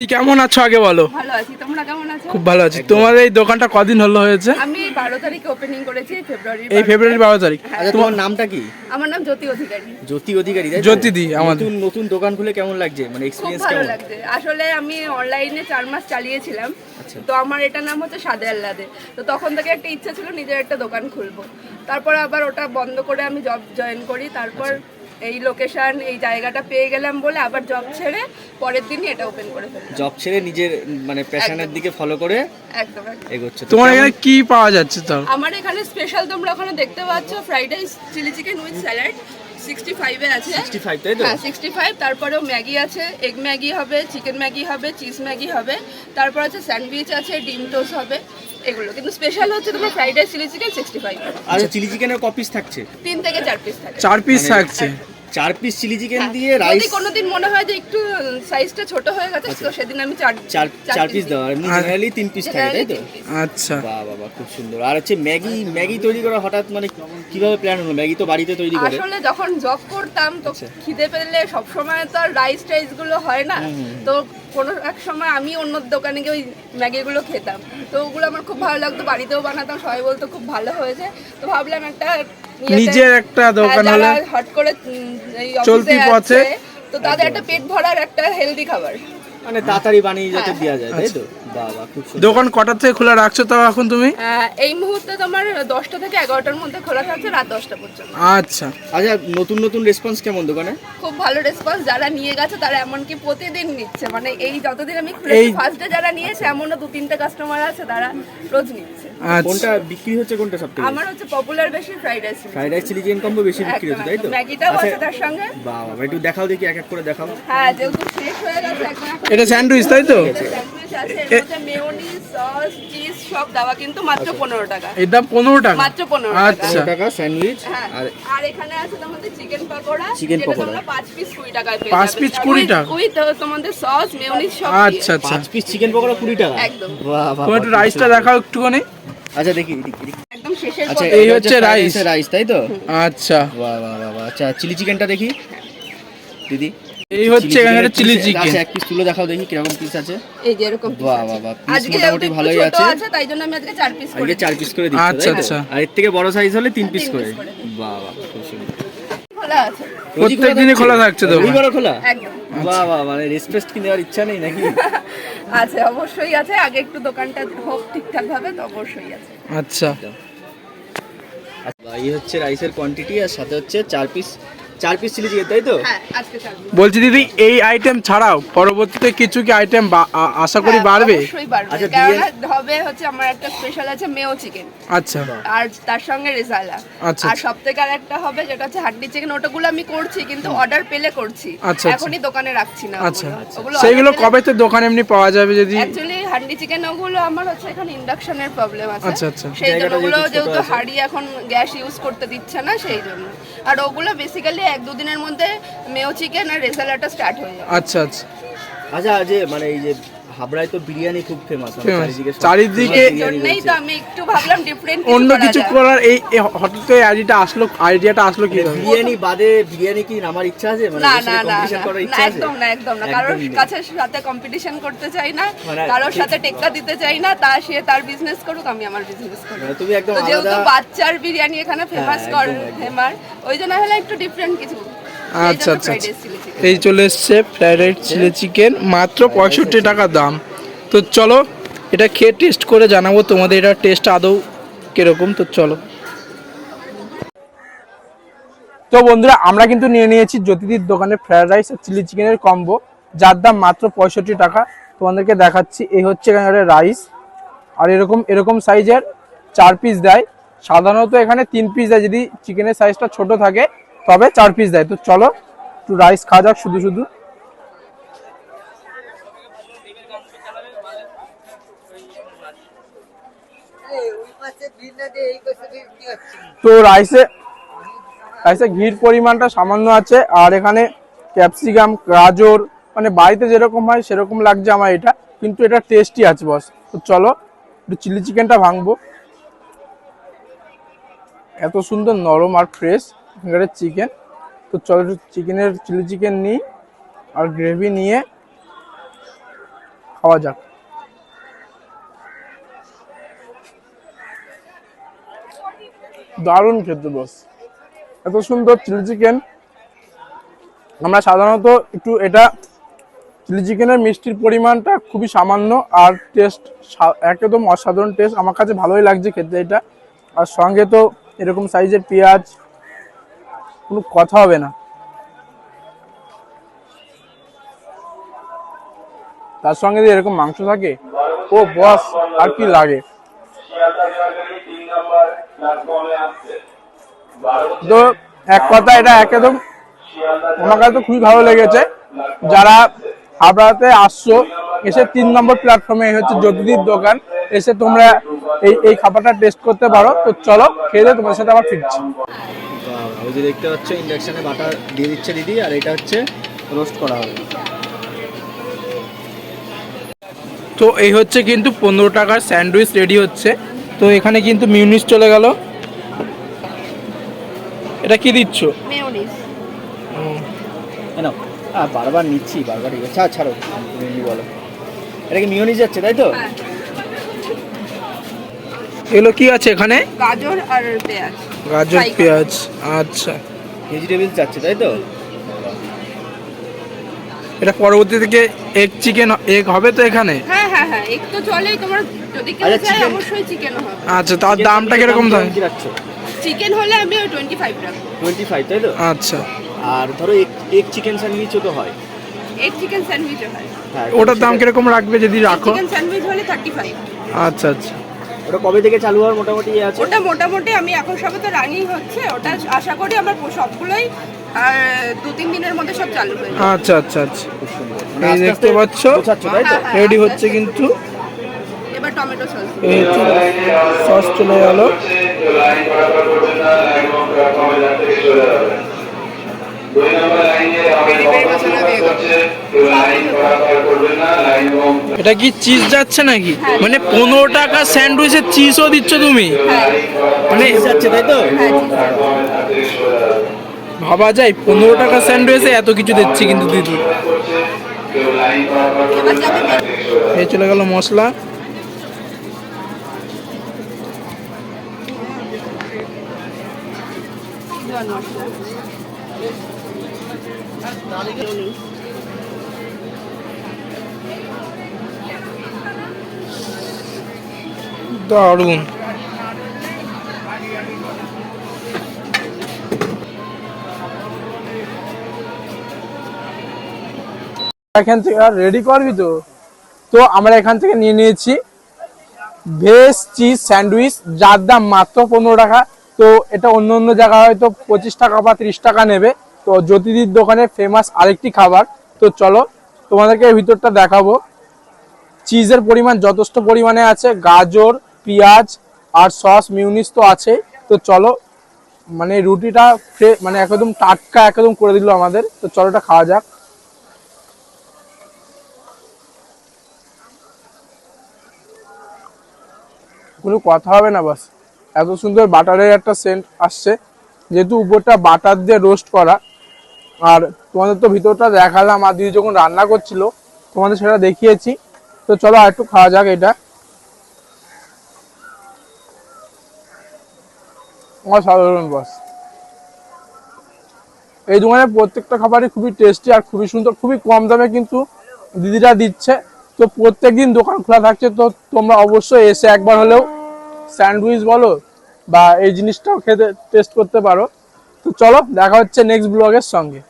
কেমন আছো আগে বলো? ভালো আছি। তোমরা কেমন আছো? খুব ভালো আছি। তোমার এই দোকানটা কদিন হলো হয়েছে? আমি বারো তারিখে ওপেনিং করেছি ফেব্রুয়ারি এই ফেব্রুয়ারি বারো তারিখ। আচ্ছা তোমার নামটা কি? আমার নাম জ্যোতি অধিকারী। জ্যোতি অধিকারী তাই তো? জ্যোতিদি আমাদের। নতুন নতুন দোকান খুলে কেমন লাগছে? মানে এক্সপিরিয়েন্স ভালো কেমন? লাগছে। আসলে আমি অনলাইনে চার মাস চালিয়েছিলাম। আচ্ছা। তো আমার এটা নাম হচ্ছে সাদে আল্লাদে তো তখন থেকে একটা ইচ্ছা ছিল নিজের একটা দোকান খুলবো। তারপর আবার ওটা বন্ধ করে আমি জব জয়েন করি। তারপর আচ্ছা। এই লোকেশন এই জায়গাটা পেয়ে গেলাম বলে আবার জব ছেড়ে পরের দিনই এটা ওপেন করে ফেললাম। জব ছেড়ে নিজের মানে প্যাশনের দিকে ফলো করে একদম একদম। এগোচ্ছে। তোমার এখানে কি পাওয়া যাচ্ছে তো আমার এখানে স্পেশাল তোমরা ওখানে দেখতে পাচ্ছ fried rice chilli chicken with salad sixty ফাইভে আছে। 65 তাই তো? হ্যাঁ সিক্সটি ফাইভ তারপরেও ম্যাগি আছে এগ ম্যাগি হবে চিকেন ম্যাগি হবে চিজ ম্যাগি হবে তারপর আছে স্যান্ডউইচ আছে ডিম টোস্ট হবে এগুলো। কিন্তু স্পেশাল হচ্ছে তোমার fried rice chilli chicken sixty five আচ্ছা চিলি চিকেনের কপিস থাকছে? তিন থেকে চার পিস থাকে। চার পিস মানে- থাকছে? চার পিস চিলি চিকেন দিয়ে যদি রাইস কোনোদিন মনে হয় যে একটু সাইজটা ছোট হয়ে গেছে তো সেদিন আমি চার চার চার পিস। দেওয়া আর এমনি জেনারেলি তিন পিস থাকে তাই তো। আচ্ছা বাহ বাবা খুব সুন্দর আর হচ্ছে ম্যাগি ম্যাগি তৈরি করা হঠাৎ মানে কীভাবে প্ল্যান হলো ম্যাগি তো বাড়িতে তৈরি করে আসলে যখন জব করতাম তো আচ্ছা। খিদে পেলে সব সময় তো আর রাইস টাইসগুলো হয় না। তো কোনো এক সময় আমি অন্য দোকানে গিয়ে ওই ম্যাগিগুলো খেতাম। তো ওগুলো আমার খুব ভালো লাগতো বাড়িতেও বানাতাম সবাই বলতো খুব ভালো হয়েছে। তো ভাবলাম একটা নিজের একটা দোকান হ্যাঁ, হলে যারা হট করে এই চলতি পথে। আছে, তো তাদের একটা পেট ভরার একটা হেলদি খাবার। মানে তাড়াতাড়ি বানিয়ে যাতে হ্যাঁ, দেওয়া যায় তাই তো? খুব সুন্দর। দোকান কটা থেকে খোলা রাখছো তাও এখন তুমি? আহ, এই মুহূর্তে তোমার দশটা থেকে এগারোটার মধ্যে খোলা থাকছে রাত দশটা পর্যন্ত। আচ্ছা। আচ্ছা নতুন নতুন রেসপন্স কেমন দোকানে? খুব ভালো রেসপন্স যারা নিয়ে গেছে তারা এমনকি প্রতিদিন নিচ্ছে। মানে এই যতদিন আমি এই- ফার্স্ট ডে যারা নিয়েছে এমনও দু তিনটে কাস্টমার আছে তারা রোজ নিচ্ছে। আচ্ছা। কোনটা বিক্রি হচ্ছে কোনটা সব থেকে? আমার হচ্ছে পপুলার বেশি fried rice fried rice chilli chicken combo বেশি বিক্রি হচ্ছে তাই তো? ম্যাগিটাও আচ্ছা, আছে তার সঙ্গে। বাবা একটু দেখাও দেখি এক এক করে দেখাও। হ্যাঁ যেহেতু এটা স্যান্ডউইচ তাই তো? স্যান্ডউইচ এর মধ্যে মেয়োনিজ সস চিজ সব দেওয়া কিন্তু মাত্র পনেরো টাকা। এটা পনেরো টাকা? মাত্র পনেরো আচ্ছা। টাকা পনেরো টাকা স্যান্ডউইচ হ্যাঁ। আর আর এখানে তোমাদের চিকেন পকোড়া Chicken পকোড়া। পাঁচ পিস কুড়ি টাকায় পাঁচ যাবে। piece 20 টাকা? With- with তোমাদের সস মেয়োনিজ আচ্ছা আচ্ছা। পাঁচ পিস চিকেন পকোড়া কুড়ি টাকা? একদম। বাহ বাহ তোমার একটু রাইসটা দেখাও একটুখানি। আচ্ছা দেখি। একদম শেষের আচ্ছা এই হচ্ছে এর রাইস তাই তো? আচ্ছা। বাহ বাহ বাহ বাহ। আচ্ছা চিলি চিকেনটা দেখি। দিদি। এই হচ্ছে এখানে চিলি চিকেন। আচ্ছা এক পিস তুলে দেখাও দেখি কীরকম পিস আছে। এই যে এরকম piece বাহ আছে। বাহ বাহ পিস আজকে মোটামুটি ভালোই আছে। আছে তাই জন্য আমি আজকে চার পিস করে আজকে চার পিস করে দিচ্ছি আচ্ছা, আচ্ছা। আর এর থেকে বড় সাইজ হলে তিন পিস করে। বাহ বাহ খুব সুন্দর। খোলা আছে। প্রত্যেক দিনই খোলা থাকছে দোকান। রবিবারও খোলা? একদম। বাহ বাহ মানে রেস্ট কি নেওয়ার ইচ্ছা নেই নাকি? আছে অবশ্যই আছে। আগে একটু দোকানটা হোক ঠিকঠাক ভাবে তো অবশ্যই আছে। আচ্ছা। আচ্ছা, এই হচ্ছে রাইসের কোয়ান্টিটি আর সাথে হচ্ছে চার পিস চার পিস চিলি চিকেন তাই তো? হ্যাঁ। বলছি দিদি এই আইটেম ছাড়াও পরবর্তীতে কিছু কি আইটেম আশা করি হ্যাঁ, বাড়বে? আচ্ছা, হবে হচ্ছে আমার একটা স্পেশাল আছে মেও চিকেন আচ্ছা। আর তার সঙ্গে রেজালা আচ্ছা, আর আচ্ছা। সব থেকে আর একটা হবে যেটা হচ্ছে হাড্ডি চিকেন ওটাগুলো আমি করছি কিন্তু অর্ডার পেলে করছি। আচ্ছা, আচ্ছা। এখনই দোকানে রাখছি না আচ্ছা। ওগুলো। সেইগুলো কবে তো দোকান এমনি পাওয়া যাবে যদি অ্যাকচুয়ালি হান্ডি চিকেন ওগুলো আমার হচ্ছে এখানে ইন্ডাকশনের প্রবলেম আছে। আচ্ছা, আচ্ছা। সেই জন্য ওগুলো যেহেতু। হাঁড়ি এখন গ্যাস ইউজ করতে দিচ্ছে না সেই জন্য। আর ওগুলো বেসিক্যালি এক দুদিনের মধ্যে মেও চিকেন আর রেসালাটা স্টার্ট হয়ে যাবে। আচ্ছা আচ্ছা। আচ্ছা যে মানে এই যে হাবড়ায় তো বিরিয়ানি খুব ফেমাস চারিদিকে- জন্যই তো আমি একটু ভাবলাম ডিফারেন্ট অন্য কিছু করার এই হঠাৎ করে আইডিয়াটা আসলো আইডিয়াটা আসলো কি বিরিয়ানি বাদে বিরিয়ানি কি আমার ইচ্ছা আছে? মানে না না না একদম না একদম না। কারোর কাছে সাথে কম্পিটিশন করতে চাই না মানে- কারোর সাথে টেক্কা দিতে চাই না তা সে তার বিজনেস করুক আমি আমার বিজনেস করি মানে তুমি একদম যেহেতু বাচ্চার বিরিয়ানি এখানে ফেমাস হ্যাঁ, কর। ফেমার ওই জন্য হলে একটু ডিফারেন্ট কিছু। আচ্ছা আচ্ছা আচ্ছা। এই চলে এসছে ফ্রাইড রাইস চিলি চিকেন মাত্র পঁয়ষট্টি টাকা দাম। তো চলো এটা খেয়ে টেস্ট করে জানাব তোমাদের এটা টেস্ট আদৌ কীরকম? তো চলো। তো বন্ধুরা আমরা কিন্তু নিয়ে নিয়েছি জ্যোতিদির দোকানে ফ্রাইড রাইস আর চিলি চিকেনের কম্বো যার দাম মাত্র পঁয়ষট্টি টাকা। তোমাদেরকে দেখাচ্ছি এই হচ্ছে এখানে রাইস আর এরকম এরকম সাইজের চার পিস দেয়। সাধারণত এখানে তিন পিস দেয় যদি চিকেনের সাইজটা ছোট থাকে। তবে চার পিস দেয়। তো চলো, একটু রাইস খাওয়া যাক শুধু শুধু। তো রাইসে রাইসে ঘির পরিমাণটা সামান্য আছে। আর এখানে ক্যাপসিকাম গাজর মানে বাড়িতে যেরকম হয় সেরকম লাগছে আমার এটা। কিন্তু এটা টেস্টি আছে বস তো চলো, একটু চিলি চিকেনটা ভাঙবো। এত সুন্দর নরম আর ফ্রেশ এখানকার চিকেন তো চলো চিকেনের চিলি চিকেন নিই আর গ্রেভি নিয়ে খাওয়া যাক। দারুণ খেতে বস এত সুন্দর চিলি চিকেন আমরা সাধারণত একটু এটা চিলি চিকেনের মিষ্টির পরিমাণটা খুবই সামান্য আর টেস্ট একদম অসাধারণ টেস্ট আমার কাছে ভালোই লাগছে খেতে এটা। আর সঙ্গে তো এরকম সাইজের পেঁয়াজ কোনো কথা হবে না। তার সঙ্গে যদি এরকম মাংস থাকে, ও বস, আর কি লাগে? তো এক কথা, এটা একদম আমার কাছে তো খুবই ভালো লেগেছে। যারা হাবড়াতে আসছো, এসে তিন নম্বর প্ল্যাটফর্মে হচ্ছে জ্যোতিদির দোকান। এসে তোমরা এই এই খাবারটা টেস্ট করতে পারো। তো চলো, খেয়ে তোমার সাথে আবার ফিরছি। ওই যে দেখতে পাচ্ছ ইন্ডাকশানে বাটার দিয়ে দিচ্ছে দিদি আর এটা হচ্ছে রোস্ট করা হবে। তো এই হচ্ছে কিন্তু পনেরো টাকার স্যান্ডউইচ রেডি হচ্ছে। তো এখানে কিন্তু মিউনিস চলে গেল। এটা কি দিচ্ছ? হ্যাঁ বারবার নিচ্ছি বারবার ঠিক আছে ছাড়ো। তুমি বলো? এটা কি মিওনিজ যাচ্ছে তাই তো? হ্যাঁ। এগুলো কি আছে এখানে? গাজর আর পেঁয়াজ। গাজর পেঁয়াজ আচ্ছা। ভেজিটেবলস যাচ্ছে তাই তো? এটা পরবর্তী থেকে এগ চিকেন এগ হবে তো এখানে? হ্যাঁ হ্যাঁ হ্যাঁ এক তো চলেই। তোমার যদি কেউ আচ্ছা, চায় অবশ্যই চিকেন হবে। আচ্ছা তার দামটা কীরকম দাম কি চিকেন হলে আমি ওই টোয়েন্টি ফাইভ রাখব। টোয়েন্টি ফাইভ তাই তো? আচ্ছা। আর ধরো এক এক চিকেন স্যান্ডউইচও তো হয়। এক চিকেন স্যান্ডউইচও হয়। হ্যাঁ ওটার দাম কীরকম রাখবে যদি রাখো? চিকেন স্যান্ডউইচ হলে থার্টি ফাইভ আচ্ছা আচ্ছা। ওটা কবে থেকে চালু হওয়ার মোটামুটি ইয়ে আছে ওটা মোটামুটি আমি এখন সবে তো রানিং হচ্ছে ওটা আশা করি আমার সবগুলোই আর দু তিন দিনের মধ্যে সব চালু হয়ে যাবে আচ্ছা আচ্ছা আচ্ছা এই মানে দেখতে পাচ্ছ তাই তো হ্যাঁ, হ্যাঁ, রেডি হচ্ছে কিন্তু এবার টমেটো সস সস চলে গেল দুই নম্বর এটা কি চিজ যাচ্ছে নাকি? মানে পনেরো টাকা স্যান্ডউইচের চিজও দিচ্ছ তুমি? মানে চিজ যাচ্ছে তাই তো? হ্যাঁ ভাবা যায় পনেরো টাকা স্যান্ডউইচে এত কিছু দিচ্ছি কিন্তু দিদি। চলে এই চলে গেল মশলা। মশলা। দারুণ। এখান থেকে আর রেডি করবি তো? তো আমরা এখান থেকে নিয়ে নিয়েছি ভেজ চিজ স্যান্ডউইচ, যার দাম মাত্র পনেরো টাকা। তো এটা অন্য অন্য জায়গায় হয়তো পঁচিশ টাকা বা ত্রিশ টাকা নেবে। তো জ্যোতিদির দোকানে ফেমাস আরেকটি খাবার। তো চলো তোমাদেরকে ভিতরটা দেখাবো। চিজের পরিমাণ যথেষ্ট পরিমাণে আছে। গাজর, পেঁয়াজ আর সস, মিউনিস তো আছে। তো চলো মানে রুটিটা মানে একদম টাটকা একদম করে দিল আমাদের। তো চলো এটা খাওয়া যাক। কোনো কথা হবে না বাস। এত সুন্দর বাটারের একটা সেন্ট আসছে। যেহেতু উপরটা বাটার দিয়ে রোস্ট করা আর তোমাদের তো ভিতরটা দেখালাম, আর দিদি যখন রান্না করছিল, তোমাদের সেটা দেখিয়েছি। তো চলো আর একটু খাওয়া যাক এটা। অসাধারণ বস এই দোকানে প্রত্যেকটা খাবারই খুবই টেস্টি আর খুবই সুন্দর, খুবই কম দামে কিন্তু দিদিরা দিচ্ছে। তো প্রত্যেকদিন দোকান খোলা থাকছে, তো তোমরা অবশ্যই এসে একবার হলেও স্যান্ডউইচ বলো বা এই জিনিসটাও খেতে টেস্ট করতে পারো। তো চলো, দেখা হচ্ছে নেক্সট ব্লগের সঙ্গে।